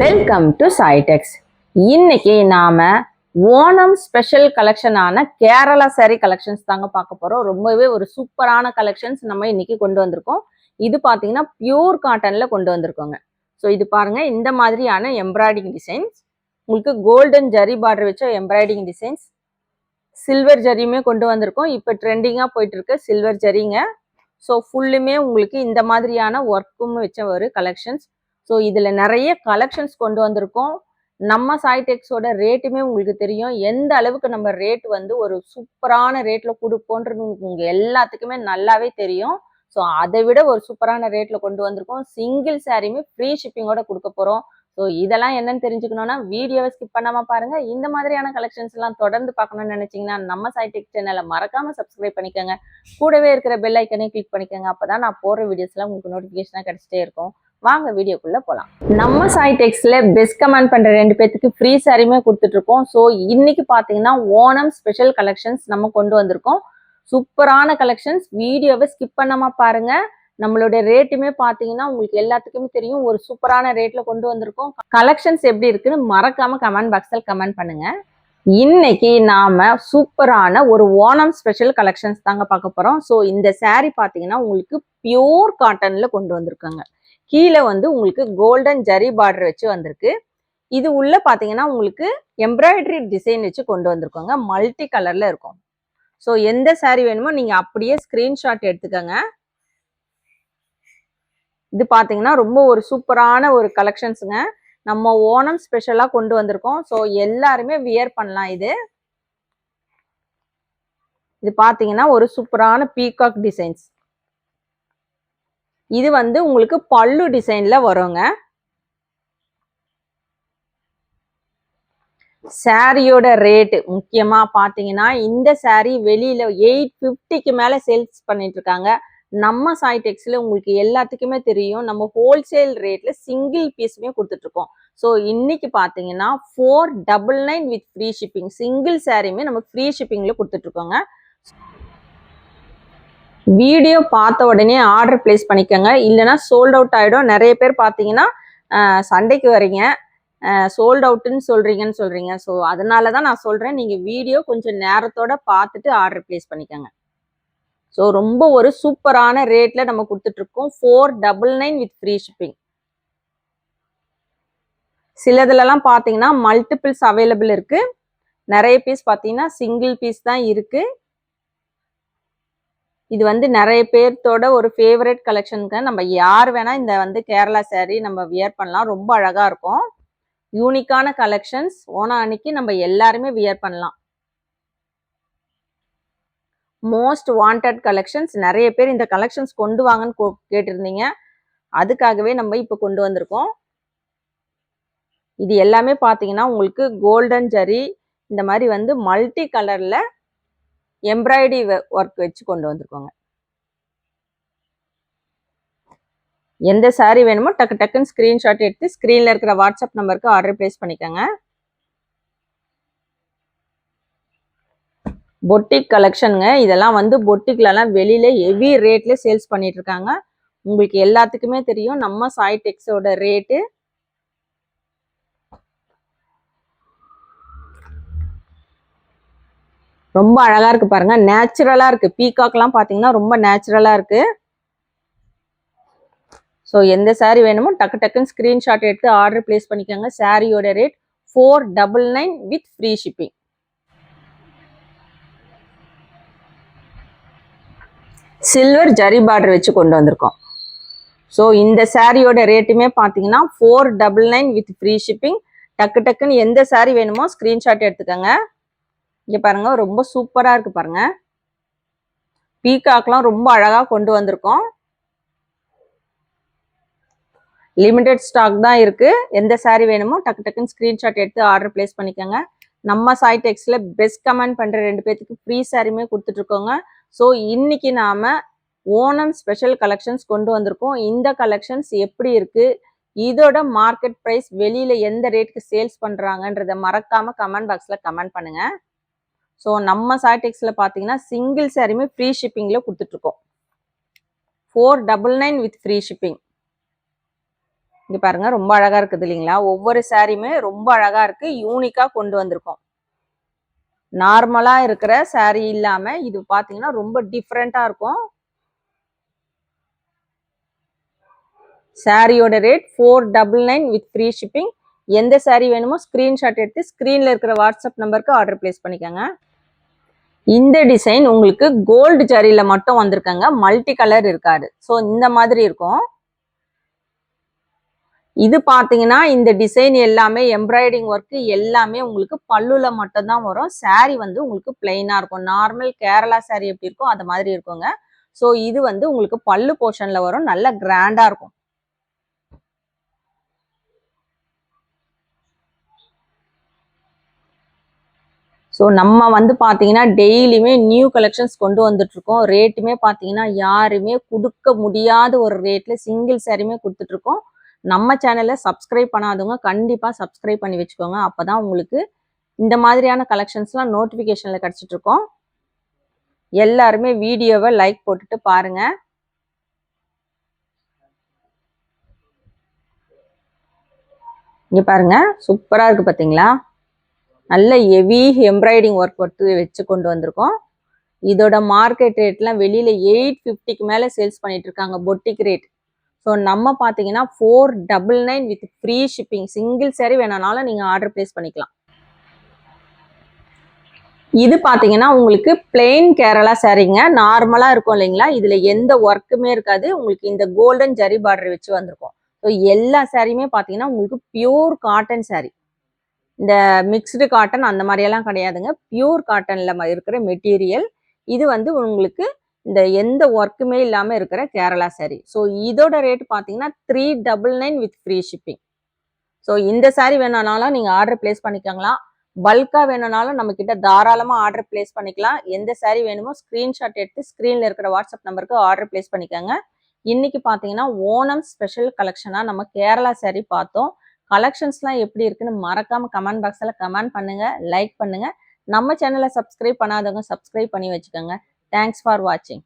Welcome to சாய்டெக்ஸ் இன்னைக்கு நாம ஓணம் ஸ்பெஷல் கலெக்ஷனான கேரளா saree கலெக்ஷன்ஸ் தாங்க பார்க்க போறோம். ரொம்பவே ஒரு சூப்பரான கலெக்ஷன்ஸ் நம்ம இன்னைக்கு கொண்டு வந்திருக்கோம். இது பார்த்தீங்கன்னா பியூர் காட்டன்ல கொண்டு வந்திருக்கோங்க. ஸோ இது பாருங்க இந்த மாதிரியான எம்ப்ராய்டிங் டிசைன்ஸ் உங்களுக்கு கோல்டன் ஜரி பார்டர் வச்ச எம்ப்ராய்டிங் டிசைன்ஸ் சில்வர் ஜரியுமே கொண்டு வந்திருக்கோம். இப்போ ட்ரெண்டிங்காக போயிட்டு இருக்கு சில்வர் ஜரிங்க ஸோ ஃபுல்லுமே உங்களுக்கு இந்த மாதிரியான ஒர்க்கும் வச்ச ஒரு கலெக்ஷன்ஸ் ஸோ இதில் நிறைய கலெக்ஷன்ஸ் கொண்டு வந்திருக்கோம். நம்ம சாய்டெக்ஸோட ரேட்டுமே உங்களுக்கு தெரியும். எந்த அளவுக்கு நம்ம ரேட் வந்து ஒரு சூப்பரான ரேட்டில் கொடுப்போன்றது உங்களுக்கு எல்லாத்துக்குமே நல்லாவே தெரியும். ஸோ அதை விட ஒரு சூப்பரான ரேட்டில் கொண்டு வந்திருக்கோம். சிங்கிள் சாரியுமே ஃப்ரீ ஷிப்பிங்கோட கொடுக்க போகிறோம் ஸோ இதெல்லாம் என்னன்னு தெரிஞ்சுக்கணும்னா வீடியோவை ஸ்கிப் பண்ணாமல் பாருங்கள் இந்த மாதிரியான கலெக்ஷன்ஸ் எல்லாம் தொடர்ந்து பார்க்கணும்னு நினச்சிங்கன்னா நம்ம சைடெக் சேனலை மறக்காமல் சப்ஸ்கிரைப் பண்ணிக்கோங்க. கூடவே இருக்கிற பெல் ஐக்கனே கிளிக் பண்ணிக்கோங்க. அப்போ தான் நான் போடுற வீடியோஸ்லாம் உங்களுக்கு நோட்டிஃபிகேஷனாக கிடைச்சிட்டே இருக்கும். வாங்க வீடியோக்குள்ள போலாம். நம்ம சாய்டெக்ஸ்ல பெஸ்ட் கமெண்ட் பண்ற ரெண்டு பேத்துக்கு ஃப்ரீ சாரியுமே கொடுத்துட்டு இருக்கோம் ஸோ இன்னைக்கு பாத்தீங்கன்னா ஓணம் ஸ்பெஷல் கலெக்ஷன்ஸ் நம்ம கொண்டு வந்திருக்கோம். சூப்பரான கலெக்ஷன்ஸ் வீடியோவை ஸ்கிப் பண்ணாம பாருங்க. நம்மளுடைய ரேட்டுமே பாத்தீங்கன்னா உங்களுக்கு எல்லாத்துக்குமே தெரியும். ஒரு சூப்பரான ரேட்ல கொண்டு வந்திருக்கோம். கலெக்ஷன்ஸ் எப்படி இருக்குன்னு மறக்காம கமெண்ட் பாக்ஸ்ல கமெண்ட் பண்ணுங்க. இன்னைக்கு நாம சூப்பரான ஒரு ஓணம் ஸ்பெஷல் கலெக்ஷன்ஸ் தாங்க பார்க்க போறோம். ஸோ இந்த saree பாத்தீங்கன்னா உங்களுக்கு பியூர் காட்டன்ல கொண்டு வந்திருக்காங்க. கீழே வந்து உங்களுக்கு கோல்டன் ஜரி பார்டர் வச்சு வந்திருக்கு. இது உள்ள பார்த்தீங்கன்னா உங்களுக்கு எம்ப்ராய்டரி டிசைன் வச்சு கொண்டு வந்திருக்கோங்க. மல்டி கலர்ல இருக்கும். ஸோ எந்த சாரீ வேணுமோ நீங்க அப்படியே ஸ்கிரீன்ஷாட் எடுத்துக்கோங்க. இது பார்த்தீங்கன்னா ரொம்ப ஒரு சூப்பரான ஒரு கலெக்ஷன்ஸுங்க நம்ம ஓணம் ஸ்பெஷலாக கொண்டு வந்திருக்கோம். ஸோ எல்லாருமே வியர் பண்ணலாம் இது. இது பார்த்தீங்கன்னா ஒரு சூப்பரான பீகாக் டிசைன்ஸ் இது வந்து உங்களுக்கு பல்லு டிசைனில் வருங்க. சாரியோட ரேட்டு முக்கியமாக பார்த்தீங்கன்னா இந்த சாரீ வெளியில் எயிட் ஃபிஃப்டிக்கு மேலே சேல்ஸ் பண்ணிட்டு இருக்காங்க நம்ம சாய்டெக்ஸில் உங்களுக்கு எல்லாத்துக்குமே தெரியும். நம்ம ஹோல்சேல் ரேட்டில் சிங்கிள் பீஸுமே கொடுத்துட்ருக்கோம். ஸோ இன்னைக்கு பார்த்தீங்கன்னா four double nine with free shipping single சாரியுமே நமக்கு ஃப்ரீ ஷிப்பிங்கில் கொடுத்துட்ருக்கோங்க. வீடியோ பார்த்த உடனே ஆர்டர் பிளேஸ் பண்ணிக்கோங்க. இல்லைனா சோல்ட் அவுட் ஆகிடும் நிறைய பேர் பார்த்தீங்கன்னா சண்டைக்கு வரீங்க சோல்ட் அவுட்டுன்னு சொல்கிறீங்கன்னு சொல்கிறீங்க ஸோ அதனால தான் நான் சொல்கிறேன் நீங்கள் வீடியோ கொஞ்சம் நேரத்தோட பார்த்துட்டு ஆர்டர் பிளேஸ் பண்ணிக்கோங்க. ஸோ ரொம்ப ஒரு சூப்பரான ரேட்டில் நம்ம கொடுத்துட்ருக்கோம். Four double nine with free shipping சிலதுலலாம் பார்த்தீங்கன்னா மல்டிபிள்ஸ் அவைலபிள் இருக்குது நிறைய பீஸ் பார்த்தீங்கன்னா சிங்கிள் பீஸ் தான் இருக்குது இது வந்து நிறைய பேர்த்தோட ஒரு ஃபேவரட் கலெக்ஷனுக்கு நம்ம யார் வேணால் இந்த வந்து கேரளா சேரீ நம்ம வியர் பண்ணலாம். ரொம்ப அழகாக இருக்கும். யூனிக்கான கலெக்ஷன்ஸ் ஓணம் அன்னைக்கு நம்ம எல்லாருமே வியர் பண்ணலாம். மோஸ்ட் வாண்டட் கலெக்ஷன்ஸ் நிறைய பேர் இந்த கலெக்ஷன்ஸ் கொண்டு வாங்கன்னு கோ- கேட்டிருந்தீங்க. அதுக்காகவே நம்ம இப்போ கொண்டு வந்திருக்கோம். இது எல்லாமே பார்த்தீங்கன்னா உங்களுக்கு கோல்டன் ஜரி இந்த மாதிரி வந்து மல்டி கலரில் எம்ப்ராய்டரி ஒர்க் வச்சு கொண்டு வந்திருக்கோங்க. எந்த சாரீ வேணுமோ டக்கு டக்குன்னு ஸ்க்ரீன்ஷாட் எடுத்து ஸ்க்ரீனில் இருக்கிற வாட்ஸ்அப் நம்பருக்கு ஆர்டர் ப்ளேஸ் பண்ணிக்கோங்க. பொட்டிக் கலெக்ஷனுங்க இதெல்லாம் வந்து பொட்டிக்லலாம் வெளியில ஹெவி ரேட்டில் சேல்ஸ் பண்ணிகிட்ருக்காங்க உங்களுக்கு எல்லாத்துக்குமே தெரியும். நம்ம சாய்டெக்ஸோட ரேட்டு ரொம்ப அழகா இருக்கு பாருங்க. நேச்சுரலா இருக்கு. பீகாக்லாம் பாத்தீங்கன்னா ரொம்ப நேச்சுரலா இருக்கு. ஸோ எந்த saree வேணுமோ டக்கு டக்குன்னு ஸ்க்ரீன்ஷாட் எடுத்து ஆர்டர் பிளேஸ் பண்ணிக்கோங்க. சாரியோட rate four double nine with free shipping silver zari border வச்சு கொண்டு வந்திருக்கோம். ஸோ இந்த சாரியோட ரேட்டுமே பார்த்தீங்கன்னா four double nine with free shipping டக்கு டக்குன்னு எந்த saree வேணுமோ ஸ்க்ரீன்ஷாட் எடுத்துக்கோங்க. இங்கே பாருங்க ரொம்ப சூப்பராக இருக்கு பாருங்க. பீகாக்லாம் ரொம்ப அழகாக கொண்டு வந்திருக்கோம். லிமிடெட் ஸ்டாக் தான் இருக்குது எந்த சாரீ வேணுமோ டக்கு டக்குன்னு ஸ்க்ரீன்ஷாட் எடுத்து ஆர்டர் பிளேஸ் பண்ணிக்கோங்க. நம்ம சாய் டெக்ஸில் பெஸ்ட் கமெண்ட் பண்ணுற ரெண்டு பேர்த்துக்கு ஃப்ரீ சாரீமே கொடுத்துட்ருக்கோங்க. ஸோ இன்னைக்கு நாம் ஓணம் ஸ்பெஷல் கலெக்ஷன்ஸ் கொண்டு வந்திருக்கோம். இந்த கலெக்ஷன்ஸ் எப்படி இருக்குது இதோட மார்க்கெட் ப்ரைஸ் வெளியில் எந்த ரேட்டுக்கு சேல்ஸ் பண்ணுறாங்கன்றத மறக்காம கமெண்ட் பாக்ஸில் கமெண்ட் பண்ணுங்கள் ஸோ நம்ம சாய்டெக்ஸ்ல பார்த்தீங்கன்னா சிங்கிள் சாரியுமே ஃப்ரீ ஷிப்பிங்கில் கொடுத்துட்ருக்கோம். Four double nine with free shipping இங்கே பாருங்க ரொம்ப அழகா இருக்குது இல்லைங்களா? ஒவ்வொரு சாரியுமே ரொம்ப அழகா இருக்கு. யூனிக்காக கொண்டு வந்திருக்கோம். நார்மலாக இருக்கிற saree இல்லாமல் இது பார்த்தீங்கன்னா ரொம்ப டிஃப்ரெண்ட்டாக இருக்கும். சாரியோட rate four double nine with free shipping எந்த saree வேணுமோ ஸ்க்ரீன்ஷாட் எடுத்து ஸ்க்ரீனில் இருக்கிற வாட்ஸ்அப் நம்பருக்கு ஆர்டர் பிளேஸ் பண்ணிக்கோங்க. இந்த டிசைன் உங்களுக்கு கோல்டு ஜரியில் மட்டும் வந்திருக்கங்க. மல்டி கலர் இருக்காது. ஸோ இந்த மாதிரி இருக்கும். இது பார்த்தீங்கன்னா இந்த டிசைன் எல்லாமே எம்ப்ராய்டிங் ஒர்க்கு எல்லாமே உங்களுக்கு பல்லுல மட்டும்தான் வரும். saree வந்து உங்களுக்கு பிளெயினாக இருக்கும். நார்மல் கேரளா saree எப்படி இருக்கும் அது மாதிரி இருக்குங்க. ஸோ இது வந்து உங்களுக்கு பல்லு போர்ஷனில் வரும். நல்ல கிராண்டாக இருக்கும். ஸோ நம்ம வந்து பார்த்தீங்கன்னா டெய்லியுமே நியூ கலெக்ஷன்ஸ் கொண்டு வந்துட்ருக்கோம் ரேட்டுமே பார்த்தீங்கன்னா யாருமே கொடுக்க முடியாத ஒரு ரேட்டில் சிங்கிள் சாரியுமே கொடுத்துட்ருக்கோம் நம்ம சேனலை சப்ஸ்கிரைப் பண்ணாதவங்க கண்டிப்பாக சப்ஸ்கிரைப் பண்ணி வச்சுக்கோங்க. அப்போ தான் உங்களுக்கு இந்த மாதிரியான கலெக்ஷன்ஸ்லாம் நோட்டிஃபிகேஷனில் கிடச்சிட்ருக்கோம் எல்லாருமே வீடியோவை லைக் போட்டுட்டு பாருங்க. இங்கே பாருங்க. சூப்பராக இருக்குது பார்த்தீங்களா நல்ல ஹெவி எம்ப்ராய்டிங் ஒர்க் ஒர்த்து வச்சு கொண்டு வந்திருக்கோம். இதோட மார்க்கெட் ரேட்லாம் வெளியில் எயிட் ஃபிஃப்டிக்கு மேலே சேல்ஸ் பண்ணிட்டு இருக்காங்க பொட்டிக் ரேட் ஸோ நம்ம பார்த்தீங்கன்னா four double nine with free shipping single sari வேணாலும் நீங்கள் ஆர்டர் ப்ளேஸ் பண்ணிக்கலாம். இது பார்த்தீங்கன்னா உங்களுக்கு பிளெயின் கேரளா சேரீங்க நார்மலாக இருக்கும் இல்லைங்களா? இதில் எந்த ஒர்க்குமே இருக்காது. உங்களுக்கு இந்த கோல்டன் ஜரி பார்டர் வச்சு வந்திருக்கும். ஸோ எல்லா சேரீயுமே பார்த்தீங்கன்னா உங்களுக்கு பியூர் காட்டன் சேரீ இந்த மிக்ஸ்டு காட்டன் அந்த மாதிரியெல்லாம் கிடையாதுங்க. பியூர் காட்டனில் இருக்கிற மெட்டீரியல் இது வந்து உங்களுக்கு இந்த எந்த ஒர்க்குமே இல்லாமல் இருக்கிற கேரளா saree. ஸோ இதோட ரேட் பார்த்தீங்கன்னா three double nine with free shipping so இந்த saree வேணும்னாலும் நீங்கள் ஆர்டர் பிளேஸ் பண்ணிக்கோங்களா பல்காக வேணும்னாலும் நம்ம கிட்ட தாராளமாக ஆர்டர் பிளேஸ் பண்ணிக்கலாம். எந்த saree வேணுமோ ஸ்க்ரீன்ஷாட் எடுத்து ஸ்க்ரீனில் இருக்கிற வாட்ஸ்அப் நம்பருக்கு ஆர்டர் பிளேஸ் பண்ணிக்கோங்க. இன்னைக்கு பார்த்தீங்கன்னா ஓணம் ஸ்பெஷல் கலெக்ஷனாக நம்ம கேரளா saree பார்த்தோம். கலெக்ஷன்ஸ்லாம் எப்படி இருக்குன்னு மறக்காமல் கமெண்ட் பாக்ஸில் கமெண்ட் பண்ணுங்க லைக் பண்ணுங்கள் நம்ம சேனலை சப்ஸ்கிரைப் பண்ணாதவங்க சப்ஸ்கிரைப் பண்ணி வச்சுக்கோங்க. தேங்க்ஸ் ஃபார் வாட்சிங்